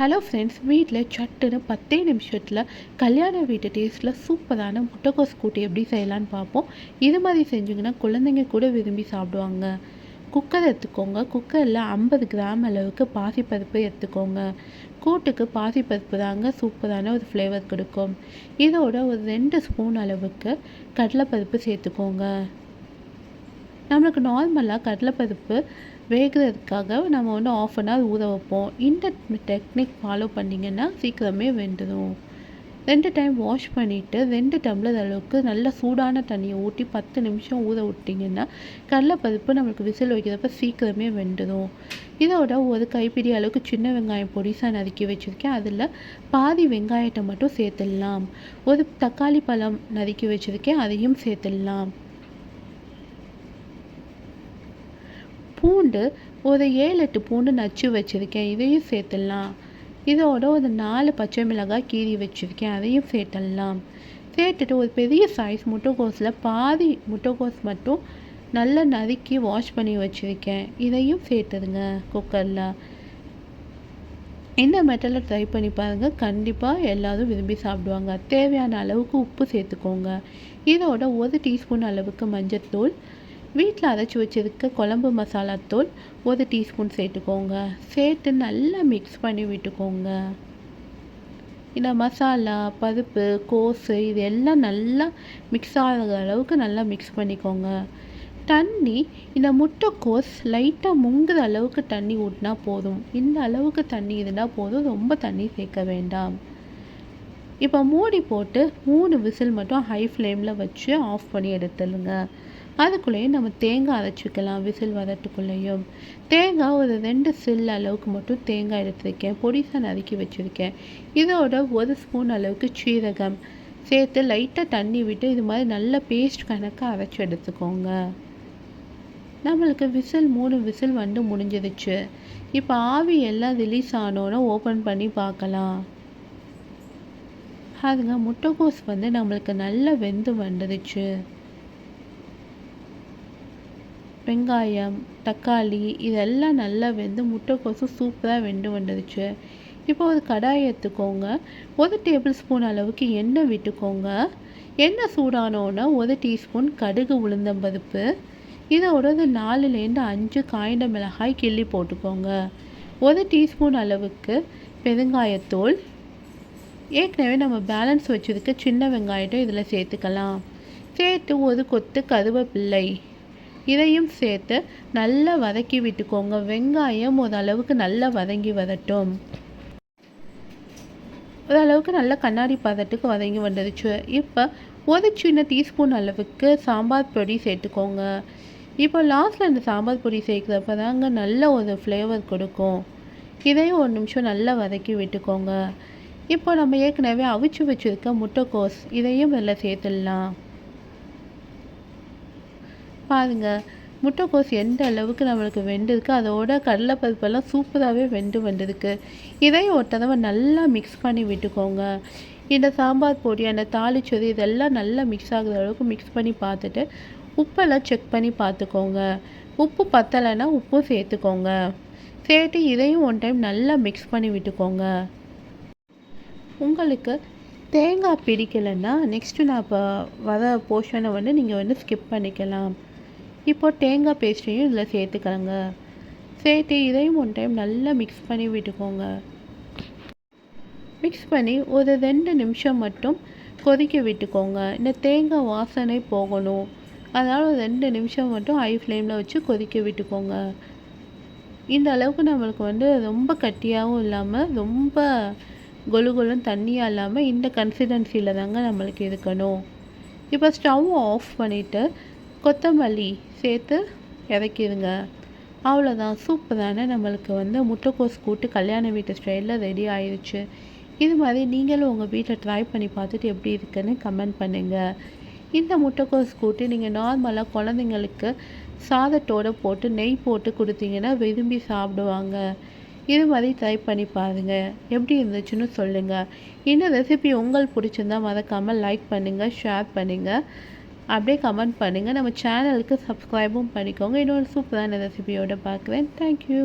Hello friends வீட்டில் சட்டுன்னு பத்தே நிமிஷத்தில் கல்யாண வீட்டு டேஸ்ட்டில் சூப்பரான முட்டைக்கோஸ் கூட்டு எப்படி செய்யலான்னு பார்ப்போம். இது மாதிரி செஞ்சிங்கன்னா குழந்தைங்க கூட விரும்பி சாப்பிடுவாங்க. குக்கர் எடுத்துக்கோங்க. குக்கரில் ஐம்பது கிராம் அளவுக்கு பாசிப்பருப்பு எடுத்துக்கோங்க. கூட்டுக்கு பாசிப்பருப்பு தாங்க சூப்பரான ஒரு ஃப்ளேவர் கொடுக்கும். இதோட ஒரு ரெண்டு ஸ்பூன் அளவுக்கு கடலைப்பருப்பு சேர்த்துக்கோங்க. நம்மளுக்கு நார்மலாக கடலைப்பருப்பு வேகிறதுக்காக நம்ம வந்து ஆஃப் அன் ஹவர் ஊற வைப்போம். இந்த டெக்னிக் ஃபாலோ பண்ணிங்கன்னா சீக்கிரமே வெந்துடும் ரெண்டு டைம் வாஷ் பண்ணிவிட்டு ரெண்டு டம்ளர் அளவுக்கு நல்ல சூடான தண்ணியை ஊற்றி பத்து நிமிஷம் ஊற விட்டிங்கன்னா கடலைப்பருப்பு நம்மளுக்கு விசில் வைக்கிறப்ப சீக்கிரமே வெந்துடும் இதோட ஒரு கைப்பிடி அளவுக்கு சின்ன வெங்காயம் பொடிசாக நறுக்கி வச்சுருக்கேன். அதில் பாதி வெங்காயத்தை மட்டும் சேர்த்துடலாம். ஒரு தக்காளி பழம் நறுக்கி வச்சுருக்கேன். அதையும் சேர்த்துடலாம். பூண்டு ஒரு ஏழு எட்டு பூண்டு நச்சு வச்சுருக்கேன். இதையும் சேர்த்துடலாம். இதோட ஒரு நாலு பச்சை மிளகாய் கீறி வச்சுருக்கேன். அதையும் சேர்த்துடலாம். சேர்த்துட்டு ஒரு பெரிய சைஸ் முட்டைக்கோஸில் பாதி முட்டைக்கோஸ் மட்டும் நல்லா நறுக்கி வாஷ் பண்ணி வச்சுருக்கேன். இதையும் சேர்த்துருங்க குக்கரில் இந்த மெட்டலில் ட்ரை பண்ணி பாருங்கள் கண்டிப்பாக எல்லோரும் விரும்பி சாப்பிடுவாங்க. தேவையான அளவுக்கு உப்பு சேர்த்துக்கோங்க. இதோட ஒரு டீஸ்பூன் அளவுக்கு மஞ்சள் வீட்டில் அரைச்சி வச்சுருக்க குழம்பு மசாலா தூள் ஒரு டீஸ்பூன் சேர்த்துக்கோங்க. சேர்த்து நல்லா மிக்ஸ் பண்ணி விட்டுக்கோங்க. இந்த மசாலா பருப்பு கோஸு இது எல்லாம் நல்லா மிக்ஸ் ஆகிற அளவுக்கு நல்லா மிக்ஸ் பண்ணிக்கோங்க. தண்ணி இந்த முட்டைக்கோஸ் லைட்டாக முங்குற அளவுக்கு தண்ணி ஊட்டினா போதும். இந்த அளவுக்கு தண்ணி இருந்தால் போதும். ரொம்ப தண்ணி சேர்க்க வேண்டாம். இப்போ மூடி போட்டு மூணு விசில் மட்டும் ஹை ஃப்ளேமில் வச்சு ஆஃப் பண்ணி எடுத்துடுங்க. அதுக்குள்ளேயும் நம்ம தேங்காய் அரைச்சிக்கலாம் விசில் வரத்துக்குள்ளேயும் தேங்காய் ஒரு ரெண்டு சில் அளவுக்கு மட்டும் தேங்காய் எடுத்துருக்கேன் பொடிசாக நறுக்கி வச்சுருக்கேன். இதோட ஒரு ஸ்பூன் அளவுக்கு சீரகம் சேர்த்து லைட்டாக தண்ணி விட்டு இது மாதிரி நல்ல பேஸ்ட் கணக்காக அரைச்சி எடுத்துக்கோங்க. நம்மளுக்கு விசில் மூணு விசில் வந்து முடிஞ்சிருச்சு. இப்போ ஆவி எல்லாம் ரிலீஸ் ஆனோன்னு ஓப்பன் பண்ணி பார்க்கலாம். அதுங்க முட்டைகோஸ் வந்து நம்மளுக்கு நல்லா வெந்து வந்துடுச்சு வெங்காயம் தக்காளி இதெல்லாம் நல்லா வெந்து முட்டைக்கோசு சூப்பராக வெந்து வந்துடுச்சு. இப்போ ஒரு கடாய் எடுத்துக்கோங்க. ஒரு டேபிள் ஸ்பூன் அளவுக்கு எண்ணெய் விட்டுக்கோங்க. எண்ணெய் சூடானோன்னா ஒரு டீஸ்பூன் கடுகு உளுந்தம்பருப்பு. இதோட ஒரு நாலுலேருந்து அஞ்சு காய்ந்த மிளகாய் கிள்ளி போட்டுக்கோங்க. ஒரு டீஸ்பூன் அளவுக்கு பெருங்காயத்தூள். ஏற்கனவே நம்ம பேலன்ஸ் வச்சுருக்க சின்ன வெங்காயத்தை இதில் சேர்த்துக்கலாம். சேர்த்து ஒரு கொத்து கருவேப்பிள்ளை. இதையும் சேர்த்து நல்லா வதக்கி விட்டுக்கோங்க. வெங்காயம் ஓரளவுக்கு நல்லா வதங்கி வரட்டும் ஓரளவுக்கு நல்லா கண்ணாடி பதத்துக்கு வதங்கி வந்துடுச்சு. இப்போ ஒரு சின்ன டீஸ்பூன் அளவுக்கு சாம்பார் பொடி சேர்த்துக்கோங்க. இப்போ லாஸ்ட்டில் இந்த சாம்பார் பொடி சேர்க்குறப்ப தாங்க நல்ல ஒரு ஃப்ளேவர் கொடுக்கும். இதையும் ஒரு நிமிஷம் நல்லா வதக்கி விட்டுக்கோங்க. இப்போ நம்ம ஏற்கனவே அவிச்சு வச்சுருக்க முட்டைக்கோஸ் இதையும் இதில் சேர்த்துடலாம். பாருங்கள் முட்டைக்கோஸ் எந்த அளவுக்கு நம்மளுக்கு வெந்திருக்கு அதோட கடலைப்பருப்பெல்லாம் சூப்பராகவே வெந்து வந்திருக்கு. இதையும் ஒரு தடவை நல்லா மிக்ஸ் பண்ணி விட்டுக்கோங்க. இந்த சாம்பார் பொடி அந்த தாளிச்சொறி இதெல்லாம் நல்லா மிக்ஸ் ஆகுற அளவுக்கு மிக்ஸ் பண்ணி பார்த்துட்டு உப்பெல்லாம் செக் பண்ணி பார்த்துக்கோங்க. உப்பு பத்தலைன்னா உப்பும் சேர்த்துக்கோங்க. சேர்த்து இதையும் ஒன் டைம் நல்லா மிக்ஸ் பண்ணி விட்டுக்கோங்க. உங்களுக்கு தேங்காய் பிடிக்கலைன்னா நெக்ஸ்ட்டு நான் இப்போ வர போர்ஷனை வந்து நீங்கள் வந்து ஸ்கிப் பண்ணிக்கலாம். இப்போ தேங்காய் பேஸ்ட்டையும் இதில் சேர்த்துக்கலங்க சேர்த்து இதையும் ஒன் டைம் நல்லா மிக்ஸ் பண்ணி விட்டுக்கோங்க. மிக்ஸ் பண்ணி ஒரு ரெண்டு நிமிஷம் மட்டும் கொதிக்க விட்டுக்கோங்க. இந்த தேங்காய் வாசனை போகணும். அதனால் ஒரு ரெண்டு நிமிஷம் மட்டும் ஹை ஃப்ளேமில் வச்சு கொதிக்க விட்டுக்கோங்க. இந்த அளவுக்கு நம்மளுக்கு வந்து ரொம்ப கட்டியாகவும் இல்லாமல் ரொம்ப கொலு கொலும் தண்ணியாக இல்லாமல் இந்த கன்சிடென்சியில் தாங்க நம்மளுக்கு இருக்கணும். இப்போ ஸ்டவ் ஆஃப் பண்ணிவிட்டு கொத்தமல்லி சேர்த்து இறக்கிடுங்க. அவ்வளோதான் சூப்பரான நம்மளுக்கு வந்து முட்டைக்கோஸ் கூட்டு கல்யாண வீட்டு ஸ்டைலில் ரெடி ஆயிடுச்சு இது மாதிரி நீங்களும் உங்கள் வீட்டில் ட்ரை பண்ணி பார்த்துட்டு எப்படி இருக்குன்னு கமெண்ட் பண்ணுங்கள் இந்த முட்டைக்கோஸ் கூட்டு நீங்கள் நார்மலாக குழந்தைங்களுக்கு சாதத்தோடு போட்டு நெய் போட்டு கொடுத்தீங்கன்னா விரும்பி சாப்பிடுவாங்க. இது மாதிரி ட்ரை பண்ணி பாருங்கள் எப்படி இருந்துச்சுன்னு சொல்லுங்கள் இந்த ரெசிபி உங்களுக்கு பிடிச்சிருந்தா மறக்காமல் லைக் பண்ணுங்கள் ஷேர் பண்ணுங்கள் அப்படியே கமெண்ட் பண்ணுங்கள் நம்ம சேனலுக்கு சப்ஸ்கிரைபும் பண்ணிக்கோங்க. இன்னொரு சூப்பரான ரெசிபியோடு பார்க்குறேன். தேங்க்யூ